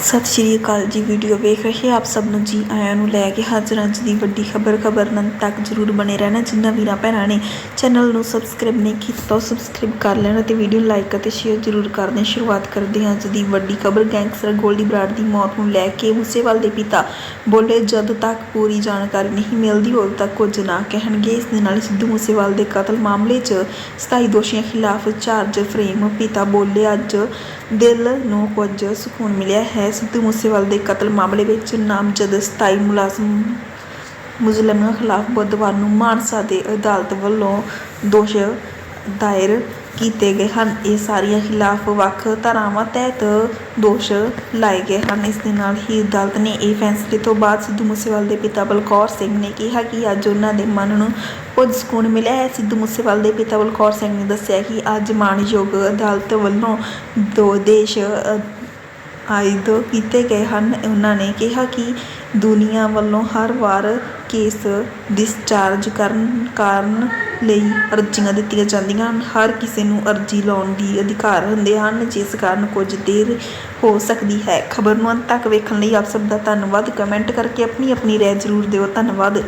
ਸਤਿ ਸ਼੍ਰੀ ਅਕਾਲ ਜੀ ਵੀਡੀਓ ਵੇਖ ਰਹੇ ਆਪ ਸਭ ਨੂੰ ਜੀ ਆਇਆਂ ਨੂੰ ਲੈ ਕੇ ਹਾਜ਼ਰ ਹਾਂ ਅੱਜ ਦੀ ਵੱਡੀ ਖਬਰ ਖਬਰ ਨੰਦ ਤੱਕ ਜਰੂਰ ਬਣੇ ਰਹਿਣਾ ਜਿੰਨਾ ਵੀਰਾਂ ਭੈਣਾਂ ਨੇ। ਚੈਨਲ ਨੂੰ ਸਬਸਕ੍ਰਾਈਬ ਨਹੀਂ ਕੀਤਾ ਤਾਂ ਸਬਸਕ੍ਰਾਈਬ ਕਰ ਲੈਣਾ ਤੇ ਵੀਡੀਓ ਲਾਈਕ ਅਤੇ ਸ਼ੇਅਰ ਜਰੂਰ ਕਰ ਦੇਣ ਸ਼ੁਰੂਆਤ ਕਰਦੇ ਹਾਂ ਅੱਜ ਦੀ ਵੱਡੀ ਖਬਰ। ਗੈਂਗਸਟਰ ਗੋਲਡੀ ਬਰਾੜ ਦੀ ਮੌਤ ਨੂੰ ਲੈ ਕੇ ਮੂਸੇਵਾਲ ਦੇ ਪਿਤਾ ਬੋਲੇ, ਜਦ ਤੱਕ ਪੂਰੀ ਜਾਣਕਾਰੀ ਨਹੀਂ ਮਿਲਦੀ, ਉਦੋਂ ਤੱਕ ਕੁਝ ਨਾ ਕਹਿਣਗੇ। ਇਸ ਦੇ ਨਾਲ ਸਿੱਧੂ ਮੂਸੇਵਾਲ ਦੇ ਕਤਲ ਮਾਮਲੇ 'ਚ 27 ਦੋਸ਼ੀਆਂ ਖਿਲਾਫ ਚਾਰਜ ਫਰੇਮ। ਪਿਤਾ ਬੋਲੇ, ਅੱਜ ਦਿਲ ਨੂੰ ਕੁਝ ਸਕੂਨ ਮਿਲਿਆ ਹੈ। ਸਿੱਧੂ ਮੂਸੇਵਾਲ ਦੇ ਕਤਲ ਮਾਮਲੇ ਵਿੱਚ ਨਾਮਜ਼ਦ 27 ਮੁਲਾਜ਼ਮ ਮੁਜ਼ਲਮਾਂ ਖਿਲਾਫ ਬੁੱਧਵਾਰ ਨੂੰ ਮਾਨਸਾ ਦੇ ਅਦਾਲਤ ਵੱਲੋਂ ਦੋਸ਼ ਦਾਇਰ ਕੀਤੇ ਗਏ ਹਨ। ਇਹ ਸਾਰੀਆਂ ਖਿਲਾਫ ਵੱਖ ਧਾਰਾਵਾਂ ਤਹਿਤ ਦੋਸ਼ ਲਾਏ ਗਏ ਹਨ। ਇਸ ਦੇ ਨਾਲ ਹੀ ਅਦਾਲਤ ਨੇ ਇਹ ਫੈਸਲੇ ਤੋਂ ਬਾਅਦ ਸਿੱਧੂ ਮੂਸੇਵਾਲ ਦੇ ਪਿਤਾ ਬਲਕੌਰ ਸਿੰਘ ਨੇ ਕਿਹਾ ਕਿ ਅੱਜ ਉਹਨਾਂ ਦੇ ਮਨ ਨੂੰ ਕੁਝ ਸਕੂਨ ਮਿਲਿਆ ਹੈ। ਸਿੱਧੂ ਮੂਸੇਵਾਲ ਦੇ ਪਿਤਾ ਬਲਕੌਰ ਸਿੰਘ ਨੇ ਦੱਸਿਆ ਕਿ ਅੱਜ ਮਾਣਯੋਗ ਅਦਾਲਤ ਵੱਲੋਂ ਦੋ ਦੇਸ਼ ਆਇਦ ਕੀਤੇ ਗਏ ਹਨ। ਉਹਨਾਂ ਨੇ ਕਿਹਾ ਕਿ ਦੁਨੀਆ ਵੱਲੋਂ ਹਰ ਵਾਰ ਕੇਸ ਡਿਸਚਾਰਜ ਕਰਨ ਕਾਰਨ ਲਈ ਅਰਜ਼ੀਆਂ ਦਿੱਤੀਆਂ ਜਾਂਦੀਆਂ ਹਨ। ਹਰ ਕਿਸੇ ਨੂੰ ਅਰਜ਼ੀ ਲਾਉਣ ਦੀ ਅਧਿਕਾਰ ਹੁੰਦੇ ਹਨ, ਜਿਸ ਕਾਰਨ ਕੁਝ ਦੇਰ ਹੋ ਸਕਦੀ ਹੈ। ਖਬਰ ਨੂੰ ਅੰਤ ਤੱਕ ਵੇਖਣ ਲਈ ਆਪ ਸਭ ਦਾ ਧੰਨਵਾਦ। ਕਮੈਂਟ ਕਰਕੇ ਆਪਣੀ ਆਪਣੀ ਰਾਏ ਜ਼ਰੂਰ ਦਿਓ। ਧੰਨਵਾਦ।